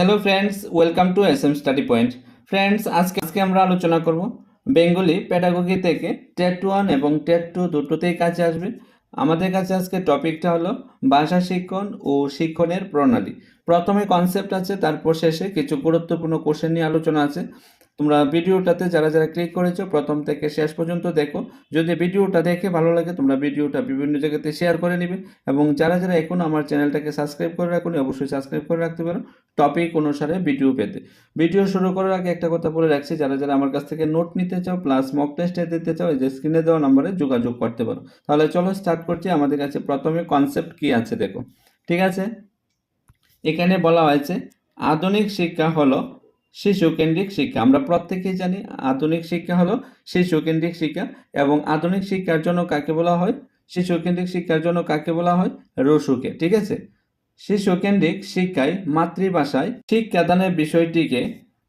Hello friends welcome to S M study point friends আজকে আজকে আমরা আলোচনা করব বেঙ্গলি প্যাডাগোগি থেকে টেট ওয়ান এবং টেট টু দুটোতেই কাছে আসবে। আমাদের কাছে আজকে টপিকটা হলো ভাষা শিক্ষণ ও শিক্ষণের প্রণালী। প্রথমে কনসেপ্ট আছে, তারপর শেষে কিছু গুরুত্বপূর্ণ কোশ্চেন নিয়ে আলোচনা আছে। তোমরা ভিডিওটাতে যারা যারা ক্লিক করেছ, প্রথম থেকে শেষ পর্যন্ত দেখো। যদি ভিডিওটা দেখে ভালো লাগে, তোমরা ভিডিওটা বিভিন্ন জায়গাতে শেয়ার করে নিবে এবং যারা যারা এখন আমার চ্যানেলটাকে সাবস্ক্রাইব করে রাখুন, অবশ্যই সাবস্ক্রাইব করে রাখতে পারো। টপিক অনুসারে ভিডিও পেতে। ভিডিও শুরু করার আগে একটা কথা বলে রাখছি, যারা যারা আমার কাছ থেকে নোট নিতে চাও প্লাস মক টেস্টে দিতে চাও যে স্ক্রিনে দেওয়া নাম্বারে যোগাযোগ করতে পারো। তাহলে চলো স্টার্ট করছি। আমাদের কাছে প্রথমে কনসেপ্ট কি আছে দেখো। ঠিক আছে? এখানে বলা হয়েছে, আধুনিক শিক্ষা হলো শিশু কেন্দ্রিক শিক্ষা। আমরা প্রত্যেকেই জানি আধুনিক শিক্ষা হলো শিশু কেন্দ্রিক শিক্ষা এবং আধুনিক শিক্ষার জন্য কাকে বলা হয়? শিশু কেন্দ্রিক শিক্ষার জন্য কাকে বলা হয়? রসুকে। ঠিক আছে? শিশু কেন্দ্রিক শিক্ষায় মাতৃভাষায় শিক্ষাদানের বিষয়টিকে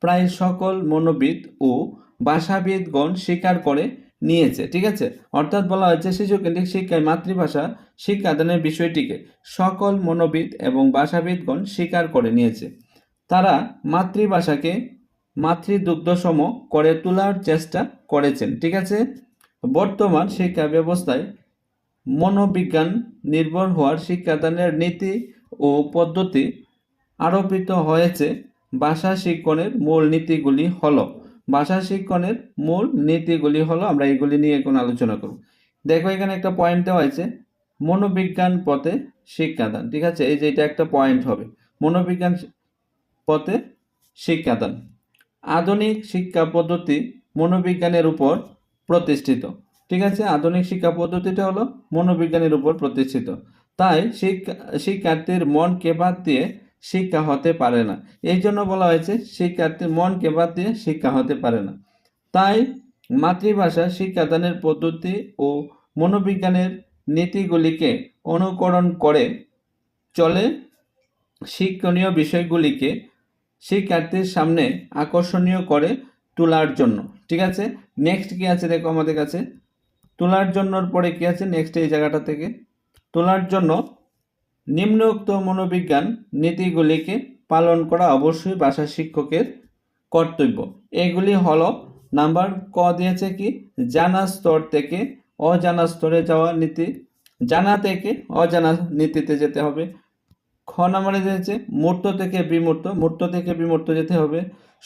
প্রায় সকল মনোবিদ ও ভাষাবিদগণ স্বীকার করে নিয়েছে। ঠিক আছে? অর্থাৎ বলা হয়েছে শিশু কেন্দ্রিক শিক্ষায় মাতৃভাষা শিক্ষাদানের বিষয়টিকে সকল মনোবিদ এবং ভাষাবিদগণ স্বীকার করে নিয়েছে। তারা মাতৃভাষাকে মাতৃদুগ্ধসম করে তোলার চেষ্টা করেছেন, ঠিক আছে? বর্তমান শিক্ষা ব্যবস্থায় মনোবিজ্ঞান নির্ভর হওয়ার শিক্ষাদানের নীতি ও পদ্ধতি আরোপিত হয়েছে। ভাষা শিক্ষণের মূল নীতিগুলি হলো, ভাষা শিক্ষণের মূল নীতিগুলি হলো, আমরা এগুলি নিয়ে এখন আলোচনা করব। দেখো, এখানে একটা পয়েন্ট দেওয়া হয়েছে, মনোবিজ্ঞান পথে শিক্ষাদান, ঠিক আছে? এই যে এটা একটা পয়েন্ট হবে। মনোবিজ্ঞান পথে শিক্ষাদান আধুনিক শিক্ষা পদ্ধতি মনোবিজ্ঞানের উপর প্রতিষ্ঠিত। ঠিক আছে? আধুনিক শিক্ষা পদ্ধতিটা হলো মনোবিজ্ঞানের উপর প্রতিষ্ঠিত। তাই শিক্ষা, শিক্ষার্থীর মনকে বাদ দিয়ে শিক্ষা হতে পারে না। এই জন্য বলা হয়েছে শিক্ষার্থীর মনকে বাদ দিয়ে শিক্ষা হতে পারে না। তাই মাতৃভাষা শিক্ষাদানের পদ্ধতি ও মনোবিজ্ঞানের নীতিগুলিকে অনুকরণ করে চলে শিক্ষণীয় বিষয়গুলিকে শিক্ষার্থীর সামনে আকর্ষণীয় করে তোলার জন্য। ঠিক আছে? নেক্সট কি আছে দেখো আমাদের কাছে? তোলার জন্যর পরে কি আছে? নেক্সট এই জায়গাটা থেকে। তোলার জন্য নিম্নোক্ত মনোবিজ্ঞান নীতিগুলিকে পালন করা অবশ্যই ভাষা শিক্ষকের কর্তব্য। এগুলি হলো, নাম্বার ক দিয়েছে কি? জানা স্তর থেকে অজানা স্তরে যাওয়া নীতি। জানা থেকে অজানা নীতিতে যেতে হবে। খ নম্বরে দিয়েছে মূর্ত থেকে বিমূর্ত, মূর্ত থেকে বিমূর্ত যেতে হবে,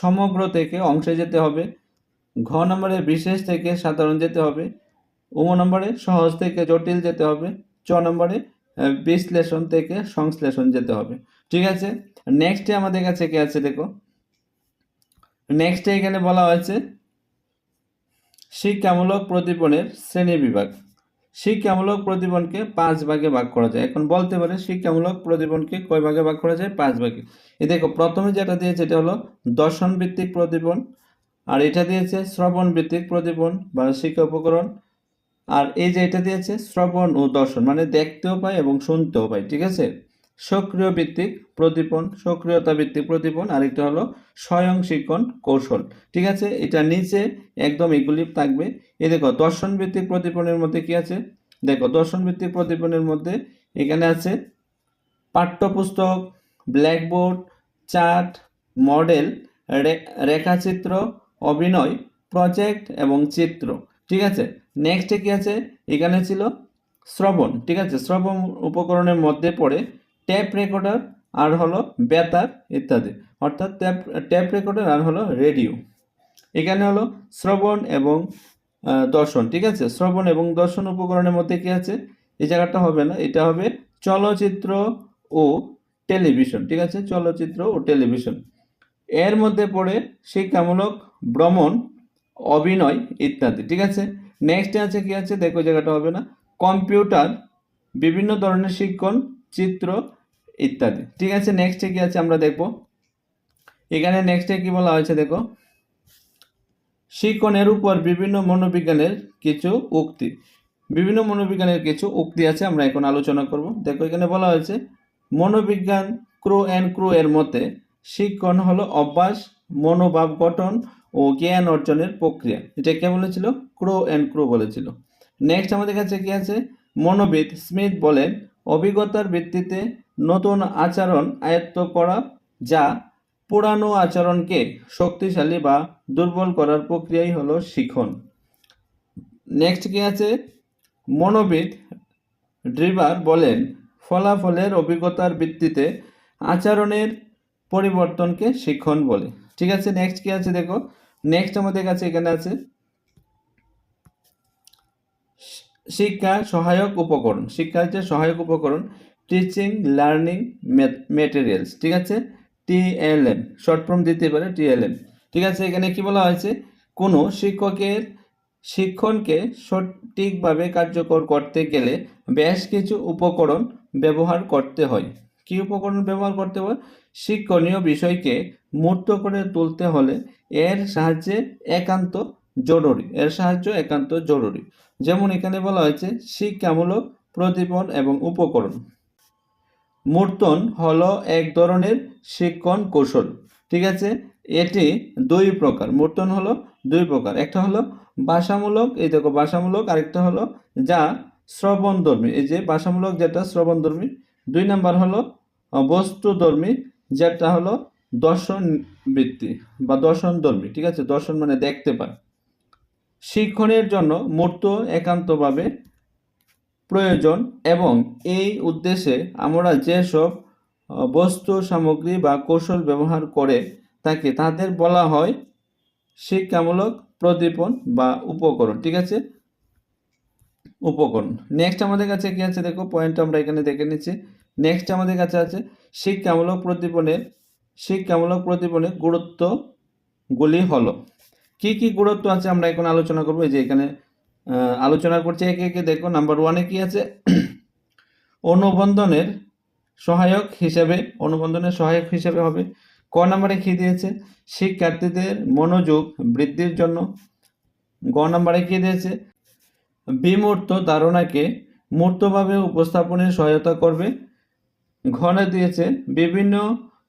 সমগ্র থেকে অংশে যেতে হবে, ঘ নম্বরে বিশেষ থেকে সাধারণ যেতে হবে, উম নম্বরে সহজ থেকে জটিল যেতে হবে, চ নম্বরে বিশ্লেষণ থেকে সংশ্লেষণ যেতে হবে। ঠিক আছে? নেক্সটে আমাদের কাছে কি আছে দেখো? নেক্সটে এখানে বলা হয়েছে, শিক্ষামূলক প্রদীপনের শ্রেণি বিভাগ। শিক্ষামূলক প্রদীপনকে পাঁচ ভাগে ভাগ করা যায়। এখন বলতে পারে শিক্ষামূলক প্রদীপনকে কয় ভাগে ভাগ করা যায়? পাঁচ ভাগে। এই দেখো, প্রথমে যেটা দিয়েছে এটা হলো দর্শন ভিত্তিক প্রদীপন আর এটা দিয়েছে শ্রবণ ভিত্তিক প্রদীপন বা শিক্ষা উপকরণ, আর এই যে এটা দিয়েছে শ্রবণ ও দর্শন মানে দেখতেও পাই এবং শুনতেও পাই ঠিক আছে? সক্রিয় ভিত্তিক প্রদীপন সক্রিয়তা ভিত্তিক প্রদীপন আর একটা হলো স্বয়ং শিক্ষণ কৌশল। ঠিক আছে? এটা নিচে একদম এগুলি থাকবে। এ দেখো দর্শন ভিত্তিক প্রদীপনের মধ্যে কি আছে? দেখো দর্শন ভিত্তিক প্রদীপনের মধ্যে এখানে আছে পাঠ্যপুস্তক, ব্ল্যাকবোর্ড, চার্ট, মডেল রেখাচিত্র, অভিনয়, প্রজেক্ট এবং চিত্র। ঠিক আছে? নেক্সটে কি আছে? এখানে ছিল শ্রবণ। ঠিক আছে? শ্রবণ উপকরণের মধ্যে পড়ে ট্যাপ রেকর্ডার, আর হলো বেতার ইত্যাদি। অর্থাৎ ট্যাপ ট্যাপ রেকর্ডার আর হলো রেডিও। এখানে হলো শ্রবণ এবং দর্শন, ঠিক আছে? শ্রবণ এবং দর্শন উপকরণের মধ্যে কী আছে? এই জায়গাটা হবে না, এটা হবে চলচ্চিত্র ও টেলিভিশন, ঠিক আছে? চলচ্চিত্র ও টেলিভিশন। এর মধ্যে পড়ে শিক্ষামূলক ভ্রমণ, অভিনয় ইত্যাদি, ঠিক আছে? নেক্সট আছে কি আছে? দেখো, জায়গাটা হবে না। কম্পিউটার, বিভিন্ন ধরনের শিক্ষণ, চিত্র ইত্যাদি। ঠিক আছে নেক্সটে কি আছে আমরা দেখব? এখানে নেক্সটে কি বলা হয়েছে দেখো? শিক্ষণের উপর বিভিন্ন মনোবিজ্ঞানের কিছু উক্তি। বিভিন্ন মনোবিজ্ঞানের কিছু উক্তি আছে, আমরা এখন আলোচনা করব। দেখো, এখানে বলা হয়েছে, মনোবিজ্ঞান ক্রো অ্যান্ড ক্রো এর মতে শিক্ষণ হলো অভ্যাস, মনোভাব গঠন ও জ্ঞান অর্জনের প্রক্রিয়া। এটা কে বলেছিল? ক্রো অ্যান্ড ক্রো বলেছিল। নেক্সট আমাদের কাছে কি আছে? মনোবিদ স্মিথ বলেন, অভিজ্ঞতার ভিত্তিতে নতুন আচরণ আয়ত্ত করা যা পুরানো আচরণকে শক্তিশালী বা দুর্বল করার প্রক্রিয়াই হলো শিখন। নেক্সট কি আছে? মনোবিদ ড্রিভার বলেন, ফলাফলের অভিজ্ঞতার ভিত্তিতে আচরণের পরিবর্তনকে শিখন বলে। ঠিক আছে নেক্সট কি আছে দেখো? নেক্সট আমাদের কাছে এখানে আছে শিক্ষা সহায়ক উপকরণ। শিক্ষার যে সহায়ক উপকরণ টিচিং লার্নিং মেটেরিয়ালস ঠিক আছে? টিএলএম শর্ট ফর্ম দিতে পারে টিএলএম ঠিক আছে, এখানে কি বলা হয়েছে? কোনো শিক্ষকের শিক্ষণকে সঠিকভাবে কার্যকর করতে গেলে বেশ কিছু উপকরণ ব্যবহার করতে হয়। কি উপকরণ ব্যবহার করতে হয়? শিক্ষণীয় বিষয়কে মূর্ত করে তুলতে হলে এর সাহায্যে একান্ত জরুরি, এর সাহায্য একান্ত জরুরি। যেমন এখানে বলা হয়েছে, শিক্ষামূলক প্রদীপন এবং উপকরণ। মূর্তন হলো এক ধরনের শিক্ষণ কৌশল। ঠিক আছে? এটি দুই প্রকার। মূর্তন হলো দুই প্রকার। একটা হলো ভাষামূলক, এই দেখো ভাষামূলক, আরেকটা হলো যা শ্রবণধর্মী। এই যে ভাষামূলক যেটা শ্রবণধর্মী। দুই নাম্বার হলো বস্তুধর্মী, যেটা হলো দর্শন বৃত্তি বা দর্শনধর্মী। ঠিক আছে? দর্শন মানে দেখতে পায়। শিক্ষণের জন্য মূর্ত একান্তভাবে প্রয়োজন এবং এই উদ্দেশ্যে আমরা যেসব বস্তু, সামগ্রী বা কৌশল ব্যবহার করে তাকে তাদের বলা হয় শিক্ষামূলক প্রদীপন বা উপকরণ। ঠিক আছে? উপকরণ। নেক্সট আমাদের কাছে কি আছে? দেখো পয়েন্ট আমরা এখানে দেখে নিচ্ছি। নেক্সট আমাদের কাছে আছে শিক্ষামূলক প্রদীপনের শিক্ষামূলক প্রদীপনের গুরুত্বগুলি হলো কি কি গুরুত্ব আছে আমরা এখন আলোচনা করব? এই যে এখানে আলোচনা করছে একে একে, দেখো নাম্বার ওয়ানে কি আছে? অনুবন্ধনের সহায়ক হিসেবে, অনুবন্ধনের সহায়ক হিসেবে হবে। ক নম্বরে কি দিয়েছে? শিক্ষার্থীদের মনোযোগ বৃদ্ধির জন্য। গ নম্বরে কি দিয়েছে? বিমূর্ত ধারণাকে মূর্তভাবে উপস্থাপনে সহায়তা করবে। ঘনে দিয়েছে, বিভিন্ন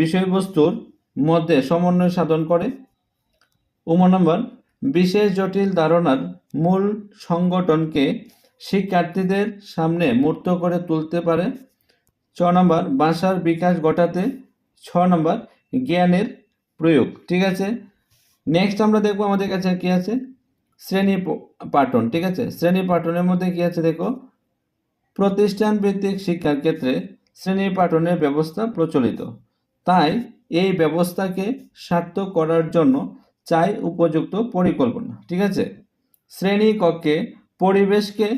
বিষয়বস্তুর মধ্যে সমন্বয় সাধন করে। উম নম্বর, বিশেষ জটিল ধারণার মূল সংগঠনকে শিক্ষার্থীদের সামনে মূর্ত করে তুলতে পারে। ছ নম্বর, ভাষার বিকাশ ঘটাতে। ছ নম্বর, জ্ঞানের প্রয়োগ। ঠিক আছে? নেক্সট আমরা দেখব আমাদের কাছে কি আছে? শ্রেণি পাঠন। ঠিক আছে? শ্রেণি পাঠনের মধ্যে কি আছে দেখো? প্রতিষ্ঠান ভিত্তিক শিক্ষার ক্ষেত্রে শ্রেণি পাঠনের ব্যবস্থা প্রচলিত। তাই এই ব্যবস্থাকে সার্থক করার জন্য চাই উপযুক্ত পরিকল্পনা, ঠিক আছে? শ্রেণি কক্ষে পরিবেশকে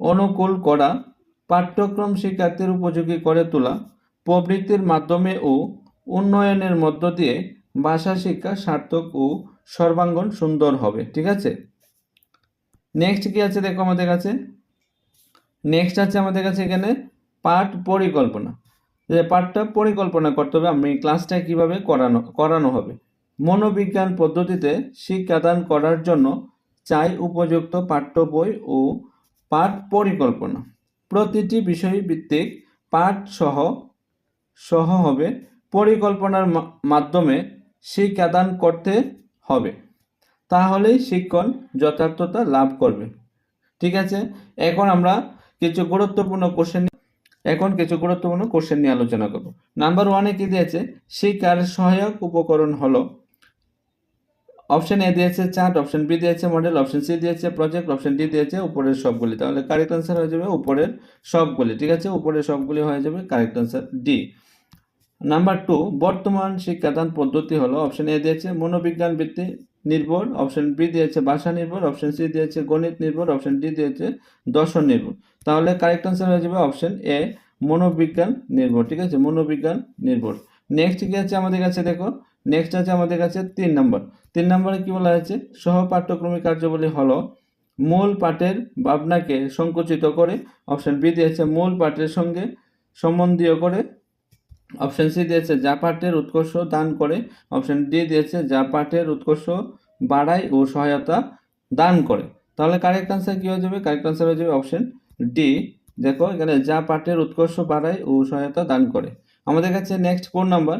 অনুকূল করা, পাঠ্যক্রম শিক্ষার্থীর উপযোগী করে তোলা, প্রবৃত্তির মাধ্যমে ও উন্নয়নের মধ্য দিয়ে ভাষা শিক্ষা সার্থক ও সর্বাঙ্গন সুন্দর হবে, ঠিক আছে? নেক্সট কি আছে দেখো আমাদের কাছে? নেক্সট আছে আমাদের কাছে এখানে পাঠ পরিকল্পনা। যে পাঠটা পরিকল্পনা করতে হবে, আমি ক্লাসটা কীভাবে করানো করানো হবে? মনোবিজ্ঞান পদ্ধতিতে শিক্ষাদান করার জন্য চাই উপযুক্ত পাঠ্য বই ও পাঠ পরিকল্পনা। প্রতিটি বিষয় ভিত্তিক পাঠ সহ সহ হবে। পরিকল্পনার মাধ্যমে শিক্ষাদান করতে হবে। তাহলেই শিক্ষণ যথার্থতা লাভ করবে। ঠিক আছে? এখন আমরা কিছু গুরুত্বপূর্ণ কোশ্চেন এখন কিছু গুরুত্বপূর্ণ কোশ্চেন নিয়ে আলোচনা করব। নাম্বার ওয়ানে কি দিয়েছে? শিক্ষার সহায়ক উপকরণ হলো অপশন এ দিয়েছে চার্ট অপশন বি দিয়েছে মডেল অপশন সি দিয়েছে প্রজেক্ট অপশন ডি দিয়েছে উপরের সবগুলি। তাহলে কারেক্ট আনসার হয়ে যাবে উপরের সবগুলি, ঠিক আছে? উপরের সবগুলি হয়ে যাবে correct answer D number two বর্তমান শিক্ষাদান পদ্ধতি হলো অপশন এ দিয়েছে মনোবিজ্ঞান ভিত্তি নির্ভর অপশন বি দিয়েছে ভাষা নির্ভর অপশন সি দিয়েছে গণিত নির্ভর অপশন ডি দিয়েছে দর্শন নির্ভর। তাহলে কারেক্ট আনসার হয়ে যাবে অপশন এ মনোবিজ্ঞান নির্ভর, ঠিক আছে? মনোবিজ্ঞান নির্ভর। নেক্সট কি আছে আমাদের কাছে দেখো? নেক্সট আছে আমাদের কাছে তিন নম্বর তিন নম্বরে কি বলা হয়েছে? সহ পাঠ্যক্রমিক কার্যাবলী হলো মূল পাঠের ভাবনাকে সংকুচিত করে অপশন বি দিয়েছে মূল পাঠের সঙ্গে সম্বন্ধীয় করে অপশন সি দিয়েছে যা পাঠের উৎকর্ষ দান করে অপশন ডি দিয়েছে যা পাঠের উৎকর্ষ বাড়ায় ও সহায়তা দান করে। তাহলে কারেক্ট আনসার কি হয়ে যাবে? কারেক্ট আনসার হয়ে যাবে অপশন ডি দেখো এখানে যা পাঠের উৎকর্ষ বাড়ায় ও সহায়তা দান করে। আমাদের কাছে নেক্সট কোন নাম্বার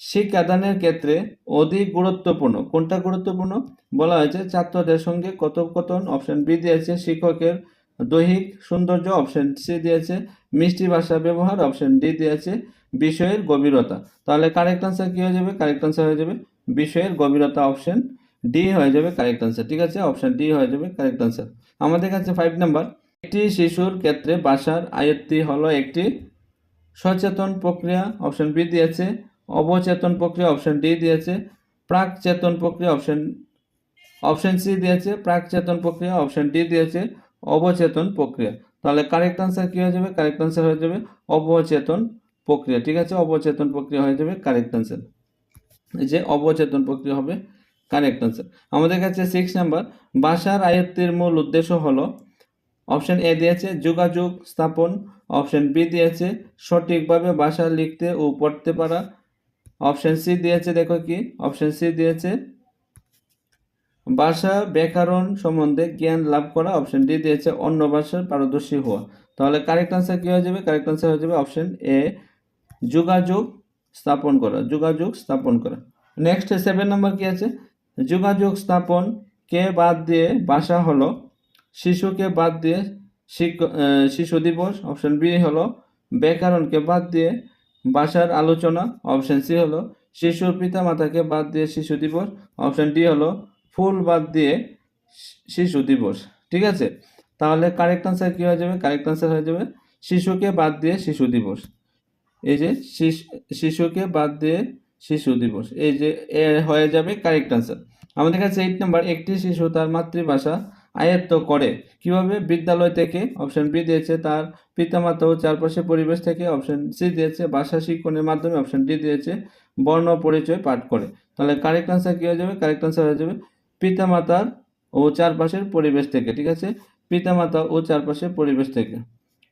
শিক্ষাদানের ক্ষেত্রে অধিক গুরুত্বপূর্ণ। কোনটা গুরুত্বপূর্ণ? বলা হয়েছে ছাত্রদের সঙ্গে কথোপকথন অপশন বি দিয়েছে শিক্ষকের দৈহিক সৌন্দর্য অপশন সি দিয়েছে মিষ্টি ভাষা ব্যবহার অপশন ডি দিয়েছে বিষয়ের গভীরতা। তাহলে কারেক্ট আনসার কি হয়ে যাবে? কারেক্ট আনসার হয়ে যাবে বিষয়ের গভীরতা অপশন ডি হয়ে যাবে কারেক্ট আনসার ঠিক আছে? অপশন ডি হয়ে যাবে কারেক্ট আনসার আমাদের কাছে ফাইভ নাম্বার একটি শিশুর ক্ষেত্রে ভাষার আয়ত্তি হলো একটি সচেতন প্রক্রিয়া অপশন বি দিয়েছে। অবচেতন প্রক্রিয়া অপশন ডি দিয়েছে। প্রাক চেতন প্রক্রিয়া অপশন অপশন সি দিয়েছে। প্রাক চেতন প্রক্রিয়া অপশন ডি দিয়েছে। অবচেতন প্রক্রিয়া। তাহলে কারেক্ট আনসার কি হয়ে যাবে? কারেক্ট আনসার হয়ে যাবে অবচেতন প্রক্রিয়া। ঠিক আছে? অবচেতন প্রক্রিয়া হয়ে যাবে কারেক্ট আনসার যে অবচেতন প্রক্রিয়া হবে কারেক্ট আনসার আমাদের কাছে সিক্স নাম্বার ভাষার আয়ত্তের মূল উদ্দেশ্য হলো অপশন এ দিয়েছে যোগাযোগ স্থাপন। অপশন বি দিয়েছে সঠিকভাবে ভাষা লিখতে ও পড়তে পারা। অপশন সি দিয়েছে, দেখো কি? অপশন সি দিয়েছে ভাষা ব্যাকরণ সম্বন্ধে জ্ঞান লাভ করা। অপশন ডি দিয়েছে অন্য ভাষার পারদর্শী হওয়া। তাহলে কারেক্ট আনসার কী হয়ে যাবে? কারেক্ট আনসার হয়ে যাবে অপশন এ, যোগাযোগ স্থাপন করা, যোগাযোগ স্থাপন করা। নেক্সট সেভেন নাম্বার কি আছে? যোগাযোগ স্থাপন, কে বাদ দিয়ে ভাষা হলো? শিশুকে বাদ দিয়ে শিশু দিবস অপশন বি হলো ব্যাকরণকে বাদ দিয়ে ভাষার আলোচনা অপশন সি হলো শিশুর পিতা মাতাকে বাদ দিয়ে শিশু দিবস অপশন ডি হলো ফুল বাদ দিয়ে শিশু দিবস। ঠিক আছে? তাহলে কারেক্ট আনসার কী হয়ে যাবে? কারেক্ট আনসার হয়ে যাবে শিশুকে বাদ দিয়ে শিশু দিবস। এই যে শিশু শিশুকে বাদ দিয়ে শিশু দিবস। এই যে হয়ে যাবে কারেক্ট আনসার আমাদের কাছে এইট নাম্বার একটি শিশু তার মাতৃভাষা আয়ত্ত করে। কীভাবে? বিদ্যালয় থেকে অপশন বি দিয়েছে তার পিতামাতা ও চারপাশে পরিবেশ থেকে অপশন সি দিয়েছে। ভাষা শিক্ষণের মাধ্যমে অপশন ডি দিয়েছে। বর্ণ পরিচয় পাঠ করে। তাহলে কারেক্ট আনসার কী হয়ে যাবে? কারেক্ট আনসার হয়ে যাবে পিতামাতার ও চারপাশের পরিবেশ থেকে, ঠিক আছে? পিতামাতা ও চারপাশের পরিবেশ থেকে।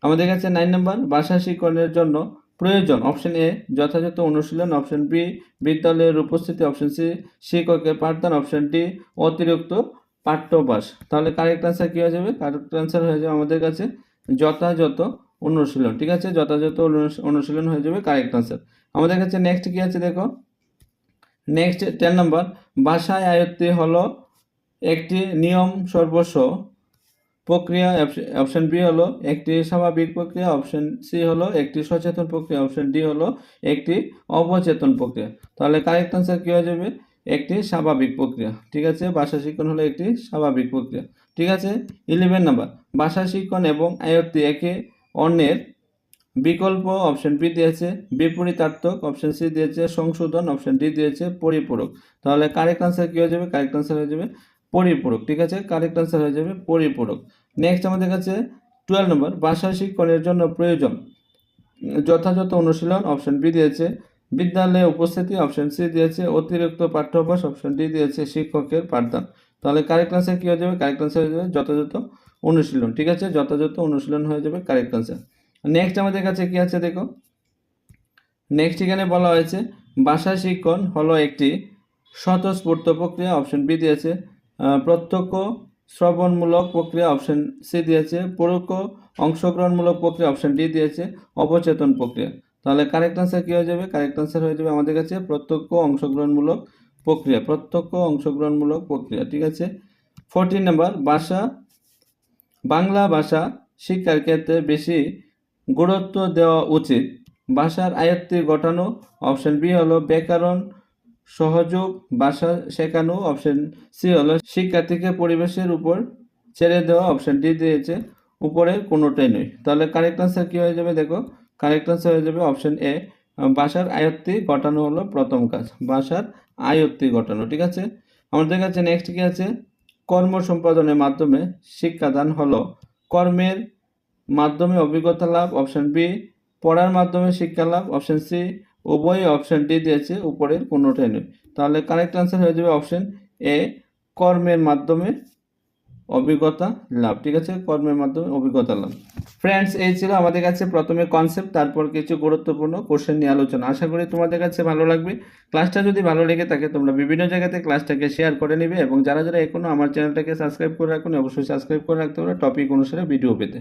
আমাদের কাছে নাইন নাম্বার ভাষা শিক্ষণের জন্য প্রয়োজন। অপশন এ যথাযথ অনুশীলন। অপশন বি বিদ্যালয়ের উপস্থিতি। অপশন সি শিক্ষকের পাঠদান। অপশন ডি অতিরিক্ত পাঠ্যবাস তাহলে কারেক্ট আনসার কী হয়ে যাবে? কারেক্ট আনসার হয়ে যাবে আমাদের কাছে যথাযথ অনুশীলন। ঠিক আছে? যথাযথ অনুশ- অনুশীলন হয়ে যাবে কারেক্ট আনসার আমাদের কাছে নেক্সট কী আছে দেখো? নেক্সট টেন নম্বর ভাষায় আয়ত্তে হলো একটি নিয়ম সর্বস্ব। প্রক্রিয়া অপশন বি হলো একটি স্বাভাবিক প্রক্রিয়া। অপশন সি হলো একটি সচেতন প্রক্রিয়া। অপশন ডি হলো একটি অবচেতন প্রক্রিয়া। তাহলে কারেক্ট আনসার কী হয়ে যাবে? একটি স্বাভাবিক প্রক্রিয়া, ঠিক আছে? ভাষা শিক্ষণ হলো একটি স্বাভাবিক প্রক্রিয়া, ঠিক আছে? ইলেভেন নাম্বার ভাষা শিক্ষণ এবং আয়ত্তি একে অন্যের বিকল্প অপশন বি দিয়েছে, বিপরীতার্থক অপশন সি দিয়েছে, সংশোধন অপশন ডি দিয়েছে, পরিপূরক। তাহলে কারেক্ট আনসার কী হয়ে যাবে? কারেক্ট আনসার হয়ে যাবে পরিপূরক, ঠিক আছে? কারেক্ট আনসার হয়ে যাবে পরিপূরক। নেক্সট আমাদের কাছে টুয়েলভ নম্বর ভাষা শিক্ষণের জন্য প্রয়োজন, যথাযথ অনুশীলন অপশন বি দিয়েছে বিদ্যালয়ে উপস্থিতি অপশন সি দিয়েছে, অতিরিক্ত পাঠ্যাভ্যাস অপশন ডি দিয়েছে শিক্ষকের পাঠদান। তাহলে কারেক্ট আনসার কী হয়ে যাবে? কারেক্ট আনসার হয়ে যাবে যথাযথ অনুশীলন, ঠিক আছে? যথাযথ অনুশীলন হয়ে যাবে কারেক্ট আনসার নেক্সট আমাদের কাছে কি আছে দেখো? নেক্সট এখানে বলা হয়েছে ভাষা শিক্ষণ হলো একটি স্বতঃস্ফূর্ত প্রক্রিয়া অপশন বি দিয়েছে। প্রত্যক্ষ শ্রবণমূলক প্রক্রিয়া অপশন সি দিয়েছে। পরোক্ষ অংশগ্রহণমূলক প্রক্রিয়া অপশন ডি দিয়েছে। অবচেতন প্রক্রিয়া। তাহলে কারেক্ট আনসার কী হয়ে যাবে? কারেক্ট আনসার হয়ে যাবে আমাদের কাছে প্রত্যক্ষ অংশগ্রহণমূলক প্রক্রিয়া, প্রত্যক্ষ অংশগ্রহণমূলক প্রক্রিয়া, ঠিক আছে? ফোরটিন নাম্বার ভাষা, বাংলা ভাষা শিক্ষার ক্ষেত্রে বেশি গুরুত্ব দেওয়া উচিত। ভাষার আয়ত্তে ঘটানো অপশন বি হলো ব্যাকরণ, সহযোগ, ভাষা শেখানো অপশন সি হলো শিক্ষার্থীকে পরিবেশের উপর ছেড়ে দেওয়া অপশন ডি দিয়েছে উপরের কোনোটাই নয়। তাহলে কারেক্ট আনসার কী হয়ে যাবে দেখো? কারেক্ট আনসার হয়ে যাবে অপশন এ ভাষার আয়ত্তি ঘটানো হলো প্রথম কাজ। ভাষার আয়ত্তি ঘটানো, ঠিক আছে? আমাদের কাছে নেক্সট কি আছে? কর্ম সম্পাদনের মাধ্যমে শিক্ষাদান হলো। কর্মের মাধ্যমে অভিজ্ঞতা লাভ অপশন বি পড়ার মাধ্যমে শিক্ষা লাভ অপশন সি উভয় অপশন ডি দিয়েছে, উপরের কোনোটাই নয়। তাহলে কারেক্ট আনসার হয়ে যাবে অপশন এ কর্মের মাধ্যমে অভিজ্ঞতা লাভ, ঠিক আছে? কর্মের মাধ্যমে অভিজ্ঞতা লাভ। ফ্রেন্ডস এই ছিল আমাদের কাছে প্রথমে কনসেপ্ট তারপর কিছু গুরুত্বপূর্ণ কোশ্চেন নিয়ে আলোচনা। আশা করি তোমাদের কাছে ভালো লাগবে। ক্লাসটা যদি ভালো লেগে থাকে, তোমরা বিভিন্ন জায়গাতে ক্লাসটাকে শেয়ার করে নেবে এবং যারা যারা এখনও আমার চ্যানেলটাকে সাবস্ক্রাইব করে রাখুন, অবশ্যই সাবস্ক্রাইব করে রাখতে পারো টপিক অনুসারে ভিডিও পেতে।